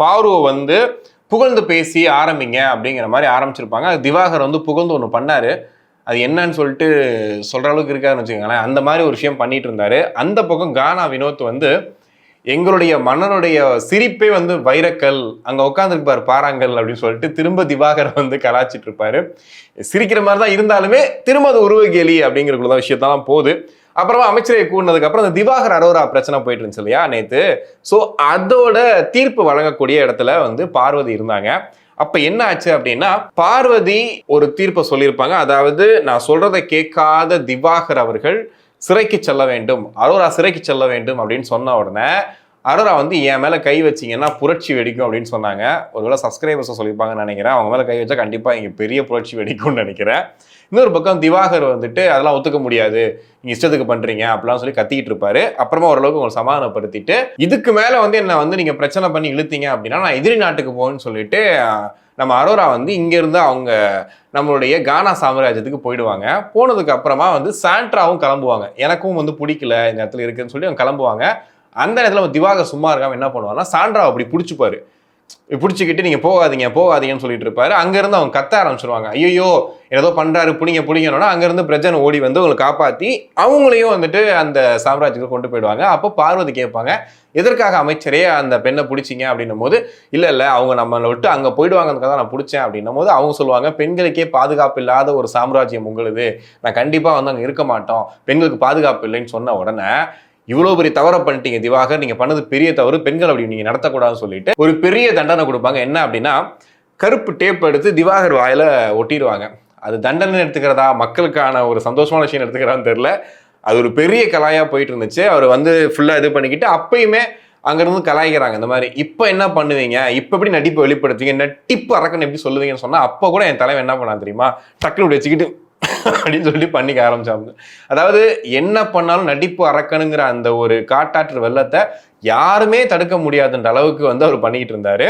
பாருவை வந்து புகழ்ந்து பேசி ஆரம்பிங்க அப்படிங்கிற மாதிரி ஆரம்பிச்சிருப்பாங்க. அது திவாகர் வந்து புகழ்ந்து ஒன்று பண்ணாரு. அது என்னன்னு சொல்லிட்டு சொல்கிற அளவுக்கு இருக்காருன்னு வச்சுக்கோங்களேன். அந்த மாதிரி ஒரு விஷயம் பண்ணிட்டு இருந்தாரு. அந்த பக்கம் கானா வினோத் வந்து எங்களுடைய மன்னனுடைய சிரிப்பே வந்து வைரக்கல் அங்கே உட்காந்துருப்பார் பாறாங்கல் அப்படின்னு சொல்லிட்டு திரும்ப திவாகர் வந்து கலாச்சிட்டு இருப்பாரு. சிரிக்கிற மாதிரி தான் இருந்தாலுமே திரும்ப அது உருவ கேலி அப்படிங்கிறக்குள்ள விஷயத்தான் போகுது. அப்புறமா அமைச்சரை கூடினதுக்கு அப்புறம் அந்த திவாகர் அரோரா பிரச்சனை போயிட்டு இருந்துச்சு இல்லையா நேத்து. ஸோ அதோட தீர்ப்பு வழங்கக்கூடிய இடத்துல வந்து பார்வதி இருந்தாங்க. அப்ப என்ன ஆச்சு அப்படின்னா பார்வதி ஒரு தீர்ப்பை சொல்லியிருப்பாங்க. அதாவது நான் சொல்றதை கேட்காத திவாகர் அவர்கள் சிறைக்கு செல்ல வேண்டும். அரோரா சிறைக்கு செல்ல வேண்டும் அப்படின்னு சொன்ன உடனே அரோரா வந்து என் மேலே கை வச்சிங்கன்னா புரட்சி வெடிக்கும் அப்படின்னு சொன்னாங்க. ஒருவேளை சப்ஸ்கிரைபர்ஸை சொல்லியிருப்பாங்கன்னு நினைக்கிறேன். அவங்க மேலே கை வச்சா கண்டிப்பாக இங்கே பெரிய புரட்சி வெடிக்கும்னு நினைக்கிறேன். இன்னொரு பக்கம் திவாகர் வந்துட்டு அதெல்லாம் ஒத்துக்க முடியாது. நீங்கள் இஷ்டத்துக்கு பண்ணுறீங்க அப்படிலாம் சொல்லி கத்திக்கிட்டு இருப்பாரு. அப்புறமா ஓரளவுக்கு உங்களை சமாதானப்படுத்திட்டு இதுக்கு மேலே வந்து என்னை வந்து நீங்கள் பிரச்சனை பண்ணி இழுத்தீங்க அப்படின்னா நான் எதிரி நாட்டுக்கு போகணும்னு சொல்லிட்டு நம்ம அரோரா வந்து இங்கேருந்து அவங்க நம்மளுடைய கானா சாம்ராஜ்யத்துக்கு போயிடுவாங்க. போனதுக்கு அப்புறமா வந்து சாண்ட்ராவும் கிளம்புவாங்க. எனக்கும் வந்து பிடிக்கல இந்த இடத்துல இருக்குன்னு சொல்லி அவங்க கிளம்புவாங்க. அந்த இடத்துல நம்ம திவாகர் சும்மா இருக்காமல் என்ன பண்ணுவான்னா சாண்ட்ராவை அப்படி பிடிச்சிப்பாரு. பிடிச்சிக்கிட்டு நீங்கள் போகாதீங்க போகாதீங்கன்னு சொல்லிட்டு இருப்பாரு. அங்கேருந்து அவங்க கத்த ஆரம்பிச்சிருவாங்க. ஐயோ ஏதோ பண்ணுறாரு பிடிங்க பிடிங்கனோட அங்கேருந்து பிரஜன் ஓடி வந்து உங்களை காப்பாற்றி அவங்களையும் வந்துட்டு அந்த சாம்ராஜ்யத்துக்கு கொண்டு போயிடுவாங்க. அப்போ பார்வதி கேட்பாங்க எதற்காக அமைச்சரே அந்த பெண்ணை பிடிச்சிங்க? அப்படின்னும் போது இல்லை இல்லை அவங்க நம்மளை விட்டு அங்கே போயிடுவாங்கிறதுக்காக தான் நான் பிடிச்சேன். அப்படின்னும் போது அவங்க சொல்லுவாங்க பெண்களுக்கே பாதுகாப்பு இல்லாத ஒரு சாம்ராஜ்யம் உங்களுது. நான் கண்டிப்பாக வந்து அங்கே இருக்க மாட்டோம். பெண்களுக்கு பாதுகாப்பு இல்லைன்னு சொன்ன உடனே இவ்வளோ பெரிய தவறை பண்ணிட்டீங்க திவாகர். நீங்க பண்ணது பெரிய தவறு. பெண்கள் அப்படி நீங்க நடத்தக்கூடாதுன்னு சொல்லிட்டு ஒரு பெரிய தண்டனை கொடுப்பாங்க. என்ன அப்படின்னா கருப்பு டேப் எடுத்து திவாகர் வாயில ஒட்டிடுவாங்க. அது தண்டனை எடுத்துக்கிறதா? மக்களுக்கான ஒரு சந்தோஷமான விஷயம் எடுத்துக்கிறான்னு தெரியல. அது ஒரு பெரிய கலாயா போயிட்டு இருந்துச்சு அவர் வந்து ஃபுல்லா இது பண்ணிக்கிட்டு அப்பயுமே அங்கிருந்து கலாய்க்கிறாங்க. இந்த மாதிரி இப்போ என்ன பண்ணுவீங்க? இப்போ எப்படி நடிப்பை வெளிப்படுத்துவீங்க? நட்டிப்பு அரக்கன் எப்படி சொல்லுவீங்கன்னு சொன்னால் அப்போ கூட என் தலைவன் என்ன பண்ணான் தெரியுமா? டக்குனு வச்சுக்கிட்டு அப்படின்னு சொல்லி பண்ணிக்க ஆரம்பிச்சாங்க அதாவது என்ன பண்ணாலும் நடிப்பு அறக்கணுங்கிற அந்த ஒரு காட்டாற்று வெள்ளத்தை யாருமே தடுக்க முடியாதுன்ற அளவுக்கு வந்து அவர் பண்ணிக்கிட்டு இருந்தாரு.